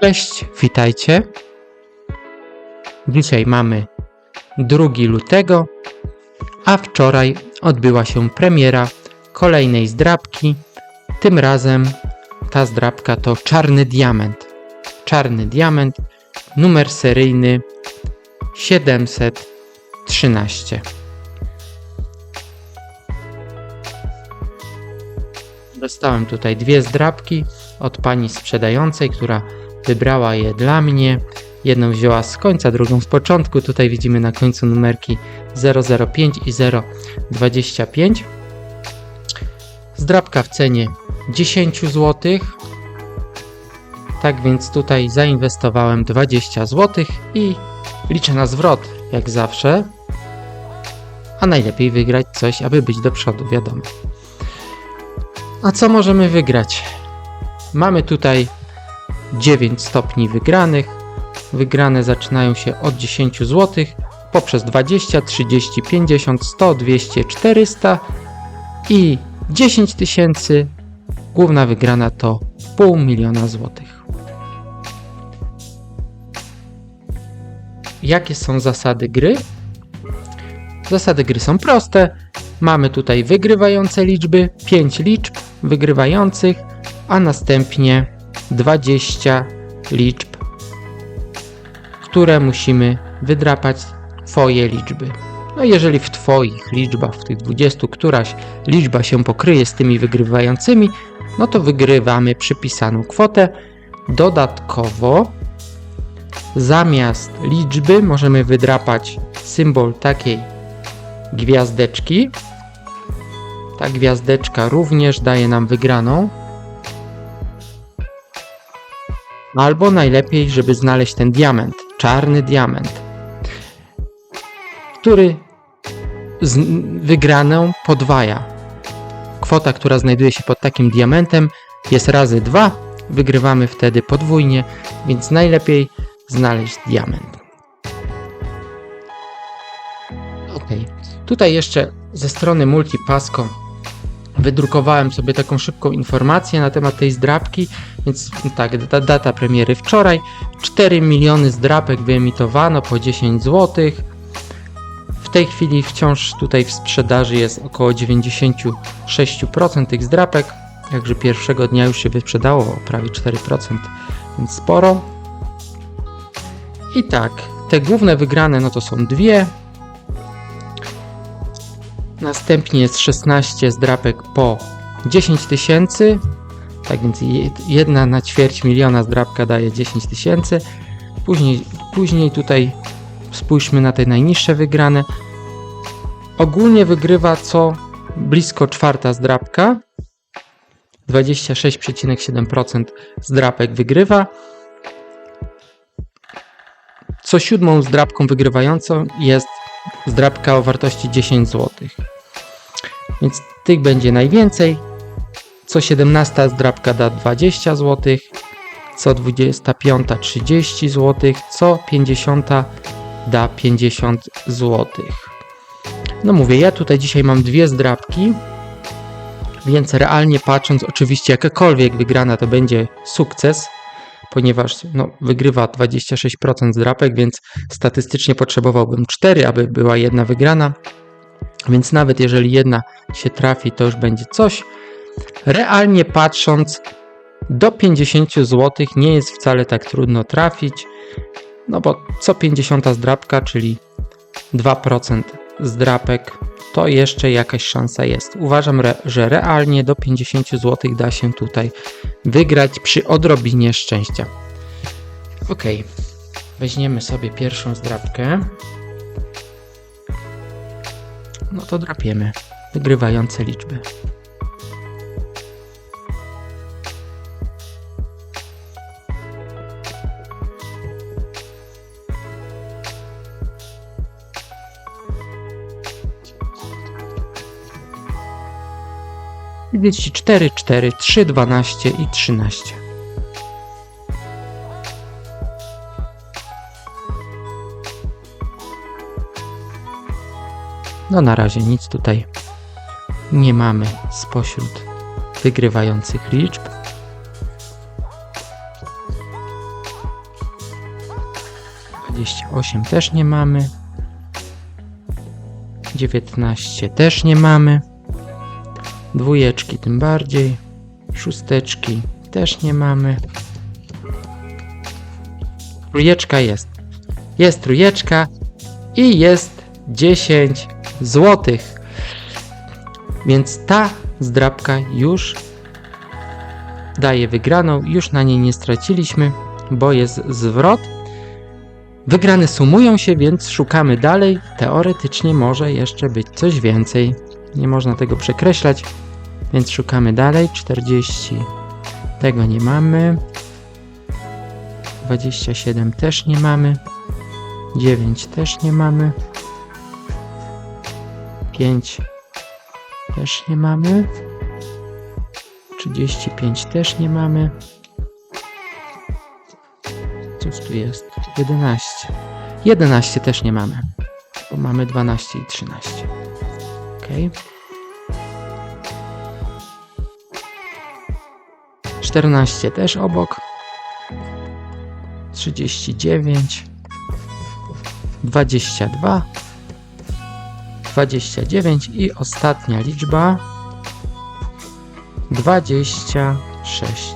Cześć, witajcie. Dzisiaj mamy 2 lutego, a wczoraj odbyła się premiera kolejnej zdrabki. Tym razem ta zdrabka to Czarny Diament. Czarny Diament, numer seryjny 713. Dostałem tutaj dwie zdrabki od pani sprzedającej, która wybrała je dla mnie. Jedną wzięła z końca, drugą z początku. Tutaj widzimy na końcu numerki 005 i 025. Zdrabka w cenie 10 zł. Tak więc tutaj zainwestowałem 20 zł i liczę na zwrot, jak zawsze. A najlepiej wygrać coś, aby być do przodu, wiadomo. A co możemy wygrać? Mamy tutaj 9 stopni wygranych. Wygrane zaczynają się od 10 zł poprzez 20, 30, 50, 100, 200, 400 i 10 tysięcy. Główna wygrana to pół miliona złotych. Jakie są zasady gry? Zasady gry są proste. Mamy tutaj wygrywające liczby, 5 liczb wygrywających, a następnie 20 liczb, które musimy wydrapać Twoje liczby. No jeżeli w Twoich liczbach, w tych 20, któraś liczba się pokryje z tymi wygrywającymi, no to wygrywamy przypisaną kwotę. Dodatkowo zamiast liczby możemy wydrapać symbol takiej gwiazdeczki. Ta gwiazdeczka również daje nam wygraną. Albo najlepiej, żeby znaleźć ten diament, czarny diament, który wygraną podwaja. Kwota, która znajduje się pod takim diamentem jest razy 2, wygrywamy wtedy podwójnie, więc najlepiej znaleźć diament. Ok, tutaj jeszcze ze strony Multipasco wydrukowałem sobie taką szybką informację na temat tej zdrabki, więc tak, data, data premiery wczoraj, 4 miliony zdrapek wyemitowano po 10 zł. W tej chwili wciąż tutaj w sprzedaży jest około 96% tych zdrapek, jakże pierwszego dnia już się wyprzedało o prawie 4%, więc sporo. I tak, te główne wygrane no to są dwie, Następnie jest 16 zdrapek po 10 tysięcy. Tak więc jedna na ćwierć miliona zdrapka daje 10 tysięcy. Później, później tutaj spójrzmy na te najniższe wygrane. Ogólnie wygrywa co blisko czwarta zdrapka. 26,7% zdrapek wygrywa. Co siódmą zdrapką wygrywającą jest zdrabka o wartości 10 zł. Więc tych będzie najwięcej. Co 17 zdrabka da 20 zł, co 25 30 zł, co 50 da 50 zł. No mówię, ja tutaj dzisiaj mam dwie zdrabki, więc realnie patrząc, oczywiście jakakolwiek wygrana to będzie sukces, ponieważ no, wygrywa 26% zdrapek, więc statystycznie potrzebowałbym 4, aby była jedna wygrana. Więc nawet jeżeli jedna się trafi, to już będzie coś. Realnie patrząc, do 50 zł nie jest wcale tak trudno trafić, no bo co 50 zdrapka, czyli 2% zdrapek, to jeszcze jakaś szansa jest. Uważam, że realnie do 50 zł da się tutaj wygrać przy odrobinie szczęścia. Ok, weźmiemy sobie pierwszą zdrapkę. No to drapiemy wygrywające liczby. Widzicie 4, 4, 3, 12 i 13. No na razie nic tutaj nie mamy spośród wygrywających liczb. 28 też nie mamy. 19 też nie mamy. Dwójeczki tym bardziej. Szósteczki też nie mamy. Trójeczka jest. Jest trójeczka i jest 10 złotych. Więc ta zdrabka już daje wygraną. Już na niej nie straciliśmy, bo jest zwrot. Wygrane sumują się, więc szukamy dalej. Teoretycznie może jeszcze być coś więcej. Nie można tego przekreślać, więc szukamy dalej. 40 tego nie mamy. 27 też nie mamy. 9 też nie mamy. 5 też nie mamy. 35 też nie mamy. Cóż tu jest? 11. 11 też nie mamy, bo mamy 12 i 13. Ok. 14 też obok. 39. 22. 29 i ostatnia liczba 26.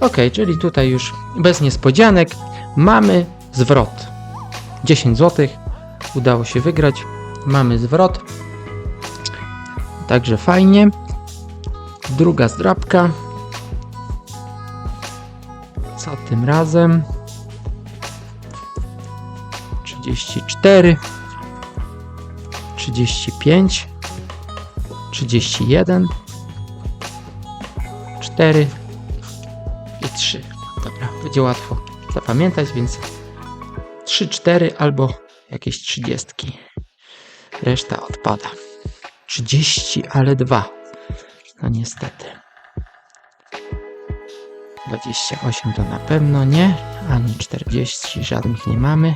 Ok, czyli tutaj już bez niespodzianek mamy zwrot. 10 zł udało się wygrać. Mamy zwrot. Także fajnie. Druga zdrabka. Co tym razem? 34 35 31 4 i 3. Dobra, będzie łatwo zapamiętać, więc 3, 4 albo jakieś 30. Reszta odpada. 30, ale 2. No niestety. 28 to na pewno nie, ani 40 żadnych nie mamy.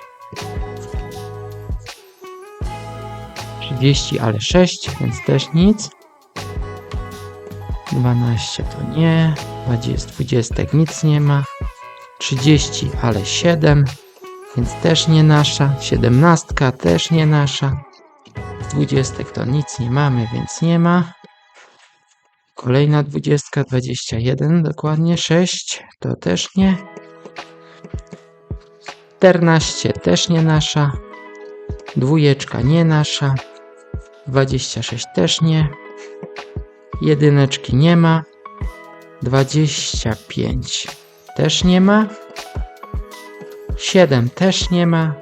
30, ale 6, więc też nic. 12 to nie, 20, 20 nic nie ma. 30, ale 7, więc też nie nasza. 17 też nie nasza. Z 20 to nic nie mamy, więc nie ma. Kolejna 20, 21, dokładnie 6, to też nie. 14 też nie nasza. Dwójeczka nie nasza. 26 też nie. Jedyneczki nie ma. 25 też nie ma. 7 też nie ma.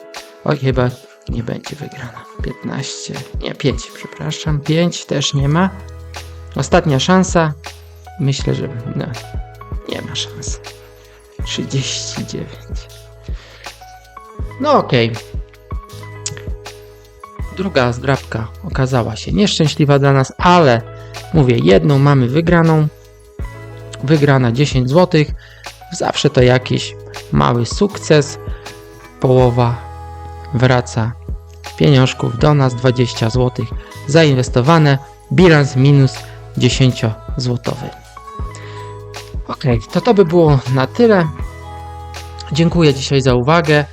Oj, chyba nie będzie wygrana. 15, nie 5, przepraszam. 5 też nie ma. Ostatnia szansa. Myślę, że no, nie ma szans. 39. No okej. Druga zdrabka okazała się nieszczęśliwa dla nas, ale mówię, jedną mamy wygraną. Wygrana 10 zł. Zawsze to jakiś mały sukces. Połowa wraca pieniążków do nas 20 zł zainwestowane. Bilans minus 10 złotowy. Ok, to to by było na tyle. Dziękuję dzisiaj za uwagę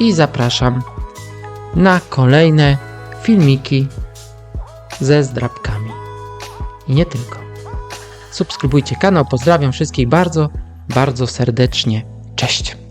i zapraszam na kolejne filmiki ze zdrabkami. I nie tylko. Subskrybujcie kanał, pozdrawiam wszystkich bardzo, bardzo serdecznie. Cześć!